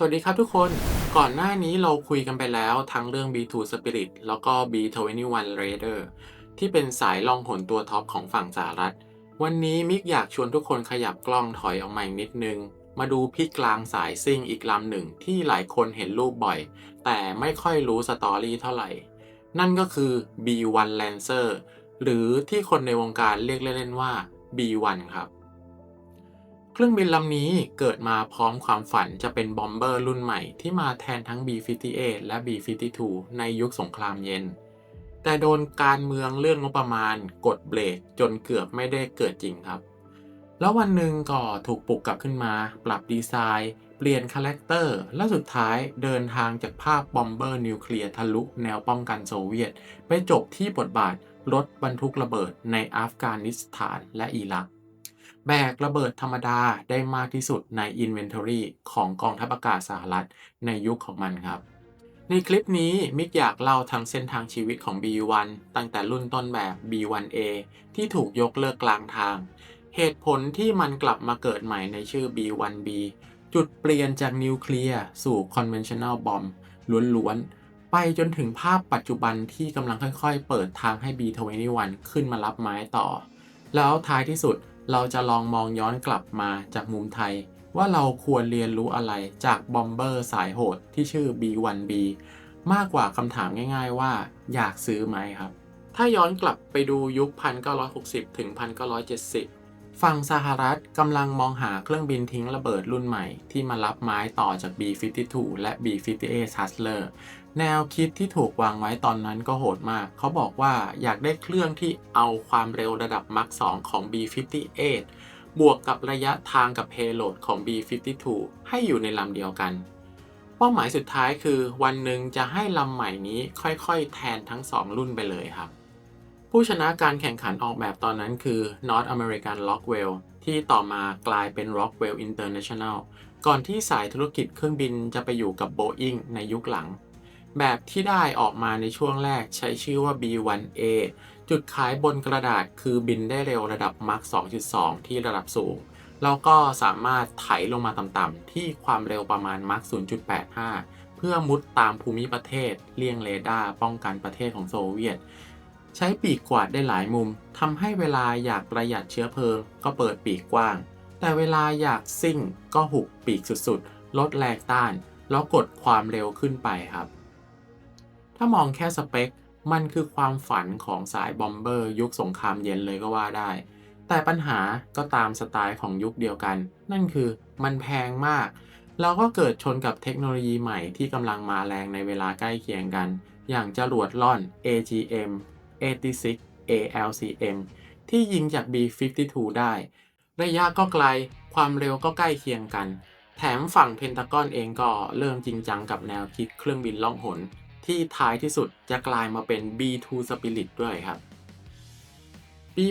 สวัสดีครับทุกคน ก่อนหน้านี้เราคุยกันไปแล้วทั้งเรื่อง B2 Spirit แล้วก็ B21 Raider ที่เป็นสายลองหนตัวท็อปของฝั่งสหรัฐ วันนี้มิกอยากชวนทุกคนขยับกล้องถอยออกมาอีกนิดนึง มาดูพี่กลางสายซิ่งอีกลำหนึ่งที่หลายคนเห็นรูปบ่อย แต่ไม่ค่อยรู้สตอรี่เท่าไหร่ นั่นก็คือ B1 Lancer หรือที่คนในวงการเรียกเล่นๆว่า B1 ครับ เครื่องบินลำนี้เกิดมาพร้อมความฝันจะเป็นบอมเบอร์รุ่นใหม่ที่มาแทนทั้ง B-58 และ B-52 ในยุคสงครามเย็น แต่โดนการเมืองเรื่องงบประมาณ กดเบรกจนเกือบไม่ได้เกิดจริงครับ แล้ววันหนึ่งก็ถูกปลุกกลับขึ้นมา ปรับดีไซน์ เปลี่ยนคาแรคเตอร์ และสุดท้ายเดินทางจากภาพบอมเบอร์นิวเคลียร์ทะลุแนวป้องกันโซเวียต ไปจบที่บทบาทรถบรรทุกระเบิดในอัฟกานิสถานและอิรัก แบกระเบิดธรรมดาได้มากที่สุดใน Inventory ของกองทัพอากาศสหรัฐในยุคของมันครับในคลิปนี้มิกอยากเล่าทั้งเส้นทางชีวิตของ B1 ตั้งแต่รุ่นต้นแบบ B1A ที่ถูกยกเลิกกลางทาง เหตุผลที่มันกลับมาเกิดใหม่ในชื่อ B1B จุดเปลี่ยนจากนิวเคลียร์สู่ Conventional Bomb ล้วนๆ ไปจนถึงภาพปัจจุบันที่กำลังค่อยๆ เปิดทางให้ B21 ขึ้นมารับไม้ต่อ แล้วท้ายที่สุด เราจะลองมองย้อนกลับมาจากมุมไทย ว่าเราควรเรียนรู้อะไรจากบอมเบอร์สายโหดที่ชื่อ B1B มากกว่าคำถามง่ายๆว่าอยากซื้อไหมครับ ถ้าย้อนกลับไปดูยุค 1960 ถึง 1970 ฝั่งสหรัฐกำลังมองหาเครื่องบินทิ้งระเบิดรุ่นใหม่ ที่มารับไม้ต่อจาก B-52 และ B-58 Hustler แนวคิดที่ถูกวางไว้ตอนนั้นก็โหดมาก เขาบอกว่าอยากได้เครื่องที่เอาความเร็วระดับ Mach 2ของ B-58 บวกกับระยะทางกับ payload ของ B-52 ให้อยู่ในลำเดียวกัน เป้าหมายสุดท้ายคือวันหนึ่งจะให้ลำใหม่นี้ค่อยๆ แทนทั้ง 2 รุ่นไปเลยครับ ผู้ชนะการแข่งขันออกแบบตอนนั้นคือ North American Rockwell ที่ต่อมากลายเป็น Rockwell International ก่อนที่สายธุรกิจเครื่องบินจะไปอยู่กับ Boeing ในยุคหลัง แบบที่ได้ออกมาในช่วงแรกใช้ชื่อว่า B1A จุดขายบนกระดาษคือบินได้เร็วระดับ Mach 2.2 ที่ระดับสูง แล้วก็สามารถไถลงมาต่ำๆที่ความเร็วประมาณ Mach 0.85 เพื่อมุดตามภูมิประเทศ เลี่ยงเรดาร์ป้องกันประเทศของโซเวียต ใช้ปีกกวาดได้หลายมุมทำให้เวลาอยากประหยัดเชื้อเพลิง ก็เปิดปีกกว้าง แต่เวลาอยากซิ่งก็หุบปีกสุดๆ ลดแรงต้าน แล้วกดความเร็วขึ้นไปครับ ถ้ามองแค่สเปค มันคือความฝันของสายบอมเบอร์ยุคสงครามเย็นเลยก็ว่าได้ แต่ปัญหาก็ตามสไตล์ของยุคเดียวกัน นั่นคือมันแพงมากแล้วก็เกิดชนกับเทคโนโลยีใหม่ที่กำลังมาแรงในเวลาใกล้เคียงกัน อย่างจรวดล่อน AGM 86 ALCM ที่ยิงจาก B-52 ได้ ระยะก็ไกล ความเร็วก็ใกล้เคียงกัน แถมฝั่งเพนทากอนเองก็เริ่มจริงจังกับแนวคิดเครื่องบินล่องหน ที่ท้ายที่สุดจะกลายมาเป็น B2 Spirit ด้วยครับ ปี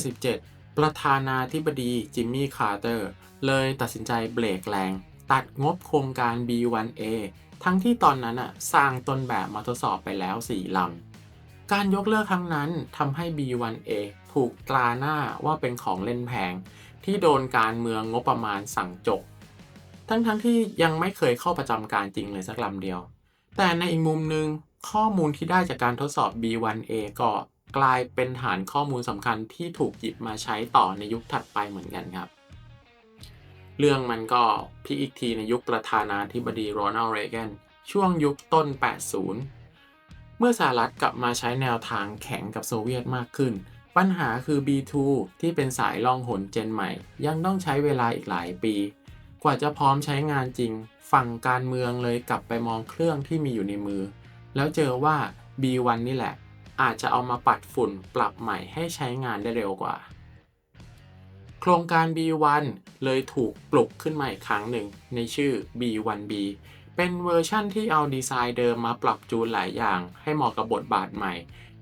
1977 ประธานาธิบดีจิมมี่คาร์เตอร์เลยตัดสินใจเบรกแรง ตัดงบโครงการ B1A ทั้งที่ตอนนั้นอะสร้างต้นแบบมาทดสอบไปแล้ว 4ลำ การยกเลิกครั้งนั้นทำให้ B1A ถูกตราหน้าว่าเป็นของเล่นแพง ที่โดนการเมืองงบประมาณสั่งจก ทั้งๆทที่ยังไม่เคยเข้าประจำการจริงเลยสักลำเดียว แต่ในอีกมุมหนึ่งข้อมูลที่ได้จากการทดสอบ B1A ก็กลายเป็นฐานข้อมูลสำคัญที่ถูกหยิบมาใช้ต่อในยุคถัดไปเหมือนกันครับ เรื่องมันก็พลิอีกทีในยุคประธานาธิบดีโรนัลด์เรแกนช่วงยุคต้น 80 เมื่อสหรัฐกลับมาใช้แนวทางแข็งกับโซเวียตมากขึ้น ปัญหาคือ B2 ที่เป็นสายล่องหนเจนใหม่ ยังต้องใช้เวลาอีกหลายปี กว่าจะพร้อมใช้งานจริง ฝั่งการเมืองเลยกลับไปมองเครื่องที่มีอยู่ในมือ แล้วเจอว่า B1 นี่แหละ อาจจะเอามาปัดฝุ่นปรับใหม่ให้ใช้งานได้เร็วกว่า โครงการ B1 เลยถูกปลุกขึ้นมาอีกครั้งหนึ่งในชื่อ B1B เป็นเวอร์ชั่นที่เอาดีไซน์เดิมมาปรับจูนหลายอย่าง ให้เหมาะกับบทบาทใหม่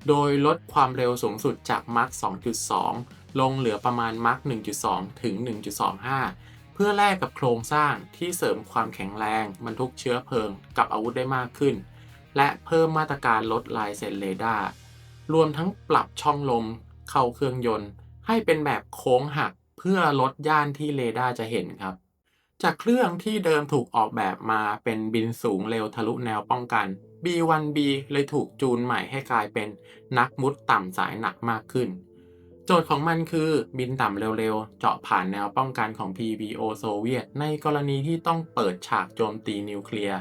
โดยลดความเร็วสูงสุดจากม Mach 2.2 ลงเหลือประมาณม Mach 1.2 ถึง 1.25 เพื่อแลกกับโครงสร้างที่เสริมความแข็งแรงบรรทุกเชื้อเพลิงกับอาวุธได้มากขึ้น และเพิ่มมาตรการลดลายเซ็นเรดาร์รวมทั้งปรับช่องลม เข้าเครื่องยนต์ ให้เป็นแบบโค้งหักเพื่อลดย่านที่เรดาร์จะเห็นครับ จากเครื่องที่เดิมถูกออกแบบมาเป็นบินสูงเร็วทะลุแนวป้องกัน B1B เลยถูกจูนใหม่ให้กลายเป็นนักมุดต่ำสายหนักมากขึ้น โจทย์ของมันคือบินต่ำเร็วๆ เจาะผ่านแนวป้องกันของ PBO โซเวียต ในกรณีที่ต้องเปิดฉากโจมตีนิวเคลียร์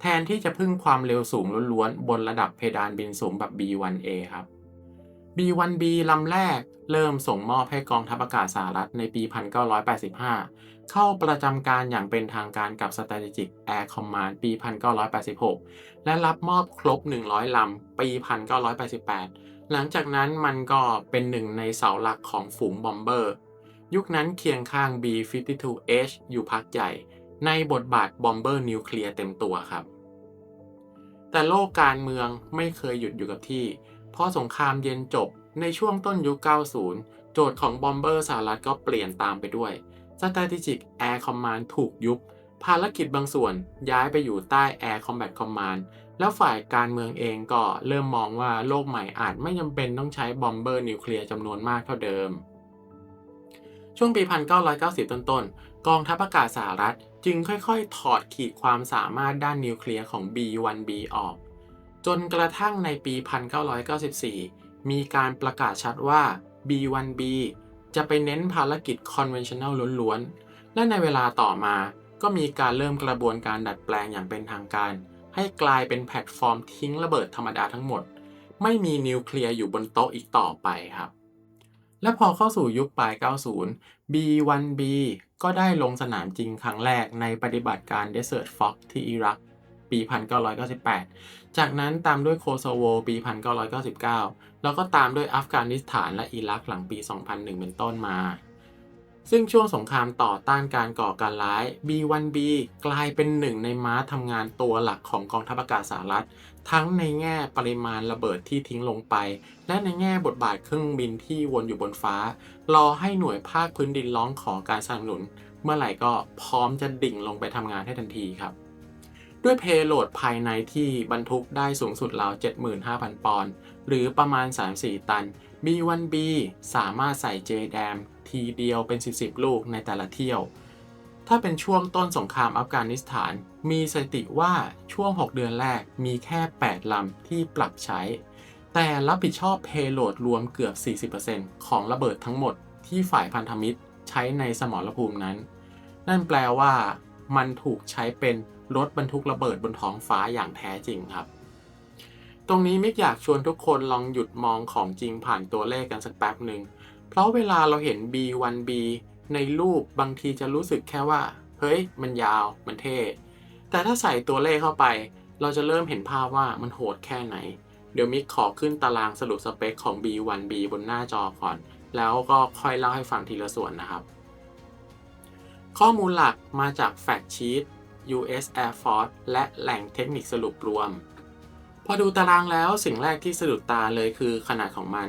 แทนที่จะพึ่งความเร็วสูงล้วนๆ บนระดับเพดานบินสูงแบบ B1A ครับ B1B ลำแรกเริ่มส่งมอบให้กองทัพอากาศสหรัฐในปี 1985 เข้าประจำการอย่างเป็นทางการกับ Strategic Air Command ปี 1986 และรับมอบครบ 100 ลำ ปี 1988 หลังจากนั้นมันก็เป็นหนึ่งในเสาหลักของฝูงบอมเบอร์ ยุคนั้นเคียงข้าง B-52H อยู่พักใหญ่ ในบทบาทบอมเบอร์นิวเคลียร์เต็มตัวครับ แต่โลกการเมืองไม่เคยหยุดอยู่กับที่พอสงครามเย็นจบในช่วงต้นยุค 90 โจทย์ของบอมเบอร์สหรัฐก็เปลี่ยนตามไปด้วย Strategic Air Command ถูกยุบ ภารกิจบางส่วนย้ายไปอยู่ใต้ Air Combat Command แล้วฝ่ายการเมืองเองก็เริ่มมองว่าโลกใหม่อาจไม่จำเป็นต้องใช้บอมเบอร์นิวเคลียร์จำนวนมากเท่าเดิม ช่วงปี 1990 ต้นๆ กองทัพอากาศสหรัฐจึงค่อยๆ ถอดขีดความสามารถด้านนิวเคลียร์ของ B1B ออก จนกระทั่งในปี 1994 มีการประกาศชัดว่า B1B จะไปเน้นภารกิจ conventional ล้วนๆ และในเวลาต่อมาก็มีการเริ่มกระบวนการดัดแปลงอย่างเป็นทางการ ให้กลายเป็นแพลตฟอร์มทิ้งระเบิดธรรมดาทั้งหมด ไม่มีนิวเคลียร์อยู่บนโต๊ะอีกต่อไปครับ และพอเข้าสู่ยุคปลาย 90 B1B ก็ได้ลงสนามจริงครั้งแรกในปฏิบัติการ Desert Fox ที่อิรักปี 1998 จากนั้นตามด้วยโคโซโวปี 1999 แล้วก็ตามด้วยอัฟกานิสถานและอิรักหลังปี 2001 เป็นต้นมา ซึ่งช่วงสงครามต่อต้านการก่อการร้าย B1B กลายเป็นหนึ่งในม้าทำงานตัวหลักของกองทัพอากาศสหรัฐ ทั้งในแง่ปริมาณระเบิดที่ทิ้งลงไป และในแง่บทบาทเครื่องบินที่วนอยู่บนฟ้า รอให้หน่วยภาคพื้นดินร้องขอการสนับสนุน เมื่อไหร่ก็พร้อมจะดิ่งลงไปทำงานให้ทันทีครับ ด้วยเพโลดภายในที่บรรทุกได้สูงสุดราว 75,000 ปอนด์หรือประมาณ 3-4 ตัน B1B สามารถใส่ JDAM ทีเดียวเป็น 10 ลูกในแต่ละเที่ยว ถ้าเป็นช่วงต้นสงครามอัฟกานิสถาน มีสถิติว่าช่วง 6 เดือนแรกมีแค่ 8 ลำที่ปรับใช้ แต่รับผิดชอบเพโลดรวมเกือบ 40%ของระเบิดทั้งหมดที่ฝ่ายพันธมิตรใช้ในสมรภูมินั้น นั่นแปลว่ามันถูกใช้เป็น รถบรรทุกระเบิดบนท้องฟ้าอย่างแท้จริงครับ ตรงนี้มิกอยากชวนทุกคนลองหยุดมองของจริงผ่านตัวเลขกันสักแป๊บหนึ่ง เพราะเวลาเราเห็น B1B ในรูปบางทีจะรู้สึกแค่ว่า เฮ้ย มันยาว มันเท่ แต่ถ้าใส่ตัวเลขเข้าไป เราจะเริ่มเห็นภาพว่ามันโหดแค่ไหน เดี๋ยวมิกขอขึ้นตารางสรุปสเปคของ B1B บนหน้าจอก่อน แล้วก็ค่อยเล่าให้ฟังทีละส่วนนะครับ ข้อมูลหลักมาจากแฟกชีต US Air Force และแหล่งเทคนิคสรุปรวม พอดูตารางแล้วสิ่งแรกที่สะดุดตาเลยคือขนาดของมัน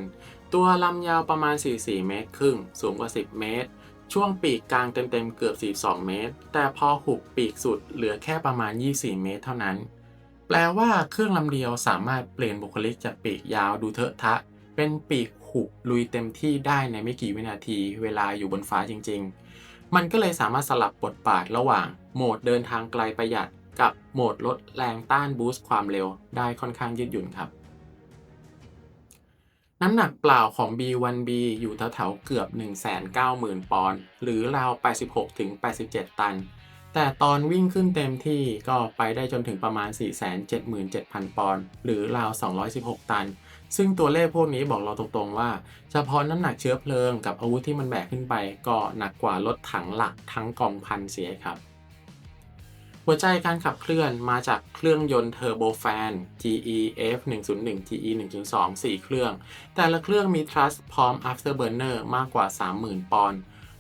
ตัวลำยาวประมาณ 44 เมตรครึ่ง สูงกว่า 10 เมตร ช่วงปีกกลางเต็มๆเกือบ 42 เมตร แต่พอหุบปีกสุดเหลือแค่ประมาณ 24 เมตรเท่านั้น แปลว่าเครื่องลำเดียวสามารถเปลี่ยนบุคลิกจากปีกยาวดูเถอะทะ เป็นปีกหุบลุยเต็มที่ได้ในไม่กี่วินาทีเวลาอยู่บนฟ้าจริง ๆ มันก็เลยสามารถสลับบทบาทระหว่าง โหมดเดินทางไกลประหยัด กับโหมดลดแรงต้านบูสต์ความเร็วได้ค่อนข้างยืดหยุ่นครับ น้ำหนักเปล่าของ B1B อยู่แถวๆเกือบ 190,000 ปอนด์หรือราว 86-87 ตัน แต่ตอนวิ่งขึ้นเต็มที่ก็ไปได้จนถึงประมาณ 477,000 ปอนด์หรือราว 216 ตันซึ่งตัวเลขพวกนี้บอกเราตรงๆว่า เฉพาะน้ำหนักเชื้อเพลิงกับอาวุธที่มันแบกขึ้นไป ก็หนักกว่ารถถังหลักทั้งกองพันเสียครับ หัวใจการขับเคลื่อนมาจากเครื่องยนต์เทอร์โบแฟน GE F101 GE 102 4 เครื่อง แต่ละเครื่องมีทรัสพร้อม afterburner มากกว่า 30,000 ปอนด์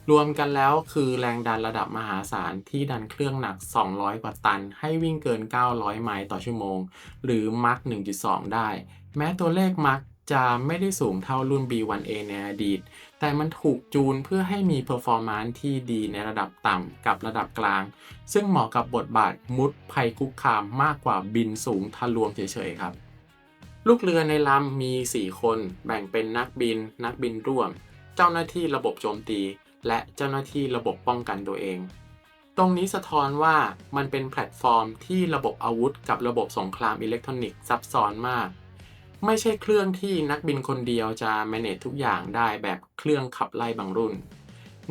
รวมกันแล้วคือแรงดันระดับมหาศาลที่ดันเครื่องหนัก 200 กว่าตัน ให้วิ่งเกิน 900 ไมล์ต่อชั่วโมง หรือมัค1.2 ได้ แม้ตัวเลขมัก จะไม่ได้สูงเท่ารุ่น B1A ในอดีต แต่มันถูกจูนเพื่อให้มี performance ที่ดีในระดับต่ำกับระดับกลาง ซึ่งเหมาะกับบทบาทมุดภัยคุกคามมากกว่าบินสูงทะลวงเฉยๆครับ ลูกเรือในลำมี 4 คน แบ่งเป็นนักบิน นักบินร่วม เจ้าหน้าที่ระบบโจมตี และเจ้าหน้าที่ระบบป้องกันตัวเอง ตรงนี้สะท้อนว่ามันเป็นแพลตฟอร์มที่ระบบอาวุธกับระบบสงครามอิเล็กทรอนิกส์ซับซ้อนมาก ไม่ใช่เครื่องที่นักบินคนเดียวจะ manage ทุกอย่างได้แบบเครื่องขับไล่บางรุ่น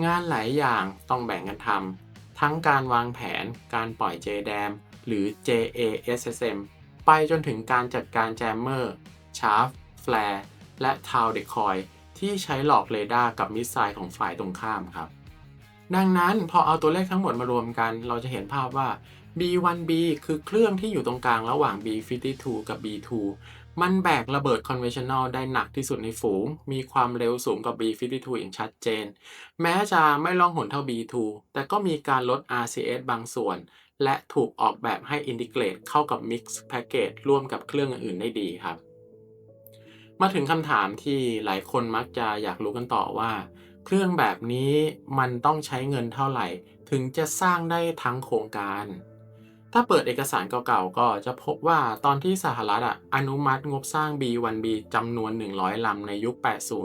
งานหลายอย่างต้องแบ่งกันทำทั้งการวางแผน การปล่อย JDAM หรือ JASSM ไปจนถึงการจัดการแจมเมอร์ ชาร์ฟแฟลร์และทาวเดคอยที่ใช้หลอกเรดาร์กับมิสไซล์ของฝ่ายตรงข้ามครับ ดังนั้นพอเอาตัวเลขทั้งหมดมารวมกัน เราจะเห็นภาพว่า B1B คือเครื่องที่อยู่ตรงกลางระหว่าง B52 กับ B2 มันแบกระเบิด conventional ได้หนักที่สุดในฝูง มีความเร็วสูงกว่า B52 อย่างชัดเจน แม้จะไม่ล่องหนเท่า B2 แต่ก็มีการลด RCS บางส่วน และถูกออกแบบให้ integrate เข้ากับ mix package ร่วมกับเครื่องอื่นได้ดีครับ มาถึงคำถามที่หลายคนมักจะอยากรู้กันต่อว่า เครื่องแบบนี้มันต้องใช้เงินเท่าไหร่ ถึงจะสร้างได้ทั้งโครงการ ถ้าเปิดเอกสารเก่าๆ ก็จะพบว่าตอนที่สหรัฐอะอนุมัติงบสร้าง B1B จำนวน 100 ลำในยุค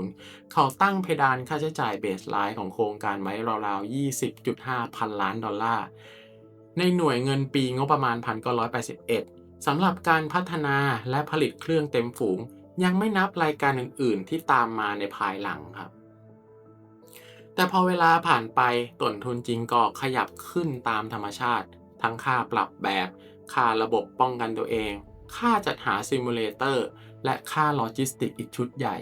80 เขาตั้งเพดานค่าใช้จ่ายเบสไลน์ของโครงการไว้ราวๆ 20.5 พันล้านดอลลาร์ ในหน่วยเงินปีงบประมาณ 1981สำหรับการพัฒนาและผลิตเครื่องเต็มฝูง ยังไม่นับรายการอื่นๆ ที่ตามมาในภายหลังครับแต่พอเวลาผ่านไปต้นทุนจริงก็ขยับขึ้นตามธรรมชาติ ทั้งค่าปรับแบบ ค่าระบบป้องกันตัวเอง ค่าจัดหาซิมูเลเตอร์ และค่าโลจิสติกอีกชุดใหญ่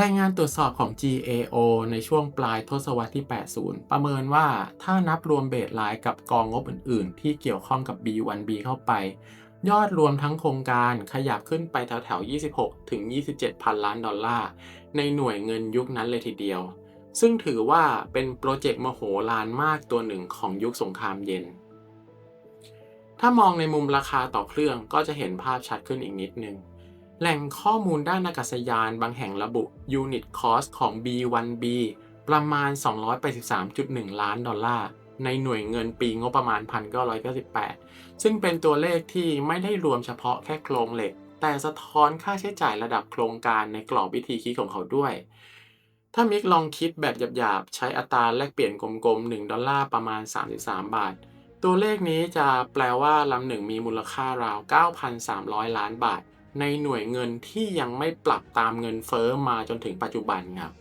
รายงานตรวจสอบของ GAO ในช่วงปลายทศวรรษที่ 80 ประเมินว่าถ้านับรวมเบสไลน์กับกองงบอื่น ๆ ที่เกี่ยวข้องกับ B1B เข้าไป ยอดรวมทั้งโครงการขยับขึ้นไปแถวๆ 26 ถึง 27 พันล้านดอลลาร์ ในหน่วยเงินยุคนั้นเลยทีเดียวซึ่งถือว่าเป็นโปรเจกต์มโหฬารมากตัวหนึ่งของยุคสงครามเย็น ถ้ามองในมุมราคาต่อเครื่องก็จะเห็นภาพชัดขึ้นอีกนิดนึง แหล่งข้อมูลด้านอากาศยานบางแห่งระบุ Unit Cost ของ B1B ประมาณ 283.1 ล้านดอลลาร์ในหน่วยเงินปีงบประมาณ 1998 ซึ่งเป็นตัวเลขที่ไม่ได้รวมเฉพาะแค่โครงเหล็ก แต่สะท้อนค่าใช้จ่ายระดับโครงการในกรอบวิธีคิดของเขาด้วย ถ้ามิกลองคิดแบบหยาบๆ ใช้อัตราแลกเปลี่ยนกลมๆ 1 ดอลลาร์ประมาณ 33 บาท ตัวเลขนี้จะแปลว่าลำหนึ่งมีมูลค่าราว 9,300 ล้านบาท ในหน่วยเงินที่ยังไม่ปรับตามเงินเฟอ้อมาจนถึงปัจจุบันครับ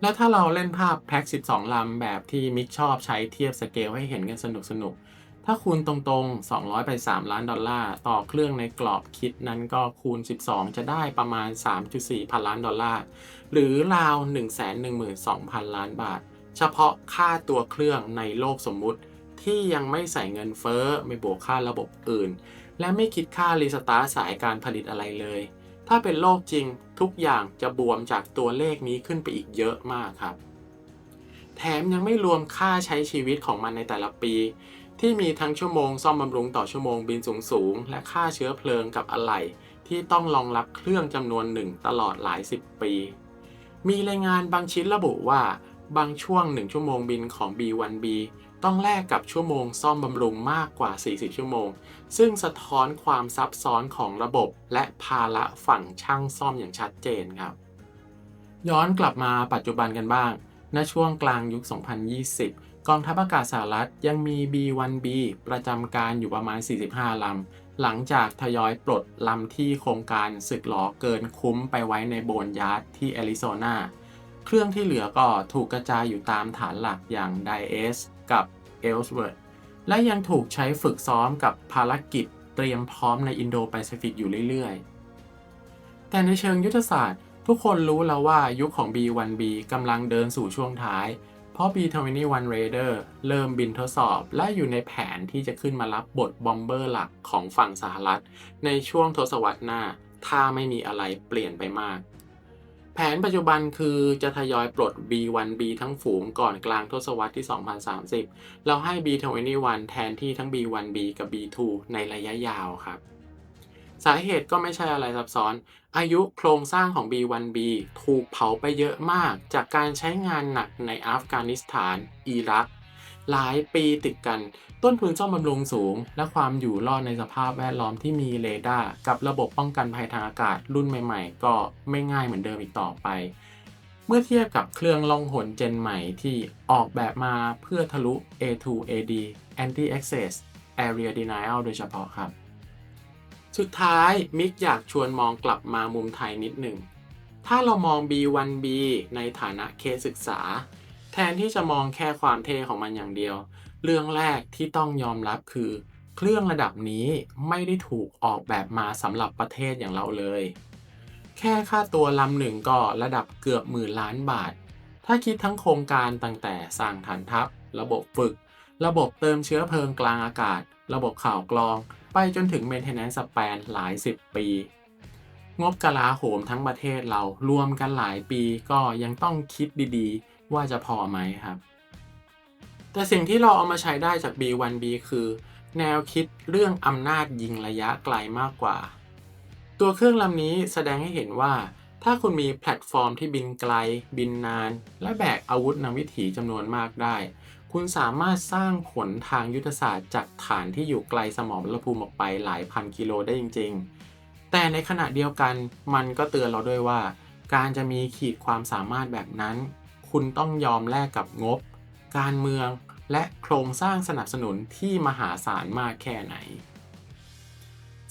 แล้วถ้าเราเล่นภาพแพ็ค12 ลำแบบที่มิกชอบใช้เทียบสเกลให้เห็นกันสนุกๆถ้าคูณตรงๆ283ล้านดอลลาร์ ต่อเครื่องในกรอบคิดนั้นก็คูณ 12 จะได้ประมาณ 3.4 พันล้านดอลลาร์ หรือราว 112,000 ล้านบาท เฉพาะค่าตัวเครื่องในโลกสมมุติ ที่ยังไม่ใส่เงินเฟ้อไม่บวกค่าระบบอื่น และไม่คิดค่ารีสตาร์สายการผลิตอะไรเลย ถ้าเป็นโลกจริงทุกอย่างจะบวมจากตัวเลขนี้ขึ้นไปอีกเยอะมากครับ แถมยังไม่รวมค่าใช้ชีวิตของมันในแต่ละปี ที่มีทั้งชั่วโมงซ่อมบำรุงต่อชั่วโมงบินสูงสูงๆและค่าเชื้อเพลิงกับอะไหล่ที่ต้องรองรับเครื่องจำนวนหนึ่งตลอดหลายสิบปี มีรายงานบางชิ้นระบุว่าบางช่วง 1 ชั่วโมงบินของ B1B ต้องแลกกับชั่วโมงซ่อมบำรุงมากกว่า 40 ชั่วโมง ซึ่งสะท้อนความซับซ้อนของระบบ และภาระฝั่งช่างซ่อมอย่างชัดเจนครับ ย้อนกลับมาปัจจุบันกันบ้าง ณ ช่วงกลางยุค 2020 กองทัพอากาศสหรัฐยังมี B1B ประจำการอยู่ประมาณ 45 ลำ หลังจากทยอยปลดลำที่โครงการสึกหลอเกินคุ้มไปไว้ในโบนยาร์ดที่แอริโซนา เครื่องที่เหลือก็ถูกกระจายอยู่ตามฐานหลักอย่างไดเอส กับเอลสเวิร์ดและยังถูกใช้ฝึกซ้อมกับภารกิจเตรียมพร้อมในอินโดแปซิฟิกอยู่เรื่อยๆ แต่ในเชิงยุทธศาสตร์ ทุกคนรู้แล้วว่ายุคของ B1B กำลังเดินสู่ช่วงท้าย เพราะ B21 Raider เริ่มบินทดสอบและอยู่ในแผนที่จะขึ้นมารับบทบอมเบอร์หลักของฝั่งสหรัฐ ในช่วงทศวรรษหน้า ถ้าไม่มีอะไรเปลี่ยนไปมาก แผนปัจจุบันคือจะทยอยปลด B1B ทั้งฝูงก่อนกลางทศวรรษที่ 2030 เราให้ B21 แทนที่ทั้ง B1B กับ B2 ในระยะยาวครับ สาเหตุก็ไม่ใช่อะไรซับซ้อน อายุโครงสร้างของ B1B ถูกเผาไปเยอะมาก จากการใช้งานหนักในอัฟกานิสถาน อิรัก หลายปีติดกัน ต้นทุนซ่อมบำรุงสูง และความอยู่รอดในสภาพแวดล้อมที่มีเรดาร์กับระบบป้องกันภัยทางอากาศรุ่นใหม่ๆ ก็ไม่ง่ายเหมือนเดิมอีกต่อไป เมื่อเทียบกับเครื่องล่องหนเจนใหม่ที่ออกแบบมาเพื่อทะลุ A2AD Anti Access Area Denial โดยเฉพาะครับ สุดท้ายมิกอยากชวนมองกลับมามุมไทยนิดหนึ่งถ้าเรามอง B1B ในฐานะเคสศึกษา แทนที่จะมองแค่ความเท่ของมันอย่างเดียว เรื่องแรกที่ต้องยอมรับคือ เครื่องระดับนี้ไม่ได้ถูกออกแบบมาสำหรับประเทศอย่างเราเลย แค่ค่าตัวลำหนึ่งก็ระดับเกือบหมื่นล้านบาท ถ้าคิดทั้งโครงการตั้งแต่สร้างฐานทัพ ระบบฝึก ระบบเติมเชื้อเพลิงกลางอากาศ ระบบข่าวกรอง ไปจนถึง maintenance span หลายสิบปีงบกลาโหมทั้งประเทศเรารวมกันหลายปีก็ยังต้องคิดดีๆ ว่าจะพอไหมครับ แต่สิ่งที่เราเอามาใช้ได้จาก B1B คือ แนวคิดเรื่องอำนาจยิงระยะไกลมากกว่า ตัวเครื่องลำนี้แสดงให้เห็นว่า ถ้าคุณมีแพลตฟอร์มที่บินไกล บินนาน และแบกอาวุธนำวิถีจำนวนมากได้ คุณสามารถสร้างผลทางยุทธศาสตร์จากฐานที่อยู่ไกลสมองรภูมิออกไปหลายพันกิโลได้จริง ๆ แต่ในขณะเดียวกันมันก็เตือนเราด้วยว่า การจะมีขีดความสามารถแบบนั้น คุณต้องยอมแลกกับงบ การเมืองและโครงสร้างสนับสนุนที่มหาศาลมากแค่ไหน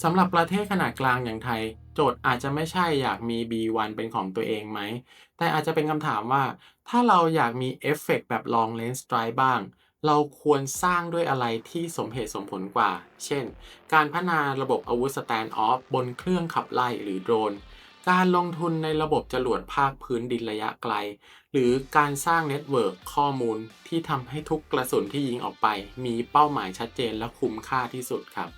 สำหรับประเทศขนาดกลางอย่างไทย โจทย์อาจจะไม่ใช่อยากมี B1 เป็นของตัวเองไหม แต่อาจจะเป็นคำถามว่า ถ้าเราอยากมีเอฟเฟกต์แบบ long range strike บ้าง เราควรสร้างด้วยอะไรที่สมเหตุสมผลกว่า เช่น การพัฒนาระบบอาวุธ stand off บนเครื่องขับไล่หรือโดรน การลงทุนในระบบจรวดภาคพื้นดินระยะไกล หรือการสร้างเน็ตเวิร์กข้อมูลที่ทำให้ทุกกระสุนที่ยิงออกไป มีเป้าหมายชัดเจนและคุ้มค่าที่สุดครับ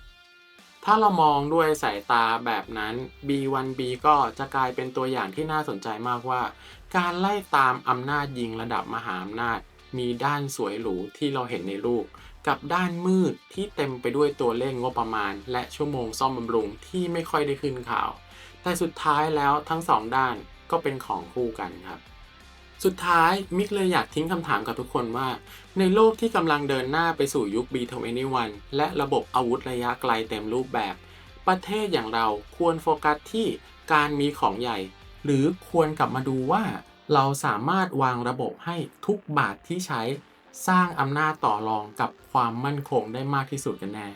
ถ้าเรามองด้วยสายตาแบบนั้น B1B ก็จะกลายเป็นตัวอย่างที่น่าสนใจมากว่า การไล่ตามอำนาจยิงระดับมหาอำนาจ มีด้านสวยหรูที่เราเห็นในรูปกับด้านมืดที่เต็มไปด้วยตัวเลขงบประมาณ และชั่วโมงซ่อมบำรุงที่ไม่ค่อยได้ขึ้นข่าว แต่สุดท้ายแล้วทั้งสองด้านก็เป็นของคู่กันครับ สุดท้ายมิกเลยอยากทิ้งคำถามกับทุกคนว่า ในโลกที่กำลังเดินหน้าไปสู่ยุค B21 และระบบอาวุธระยะไกลเต็มรูปแบบ ประเทศอย่างเราควรโฟกัสที่การมีของใหญ่ หรือควรกลับมาดูว่า เราสามารถวางระบบให้ทุกบาทที่ใช้ สร้างอำนาจต่อรองกับความมั่นคงได้มากที่สุดกันแน่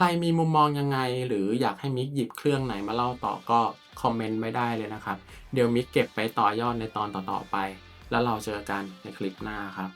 ใครมีมุมมองยังไง หรืออยากให้มิกหยิบเครื่องไหนมาเล่าต่อก็คอมเมนต์ไม่ได้เลยนะครับ เดี๋ยวมิกเก็บไปต่อยอดในตอนต่อๆไป แล้วเราเจอกันในคลิปหน้าครับ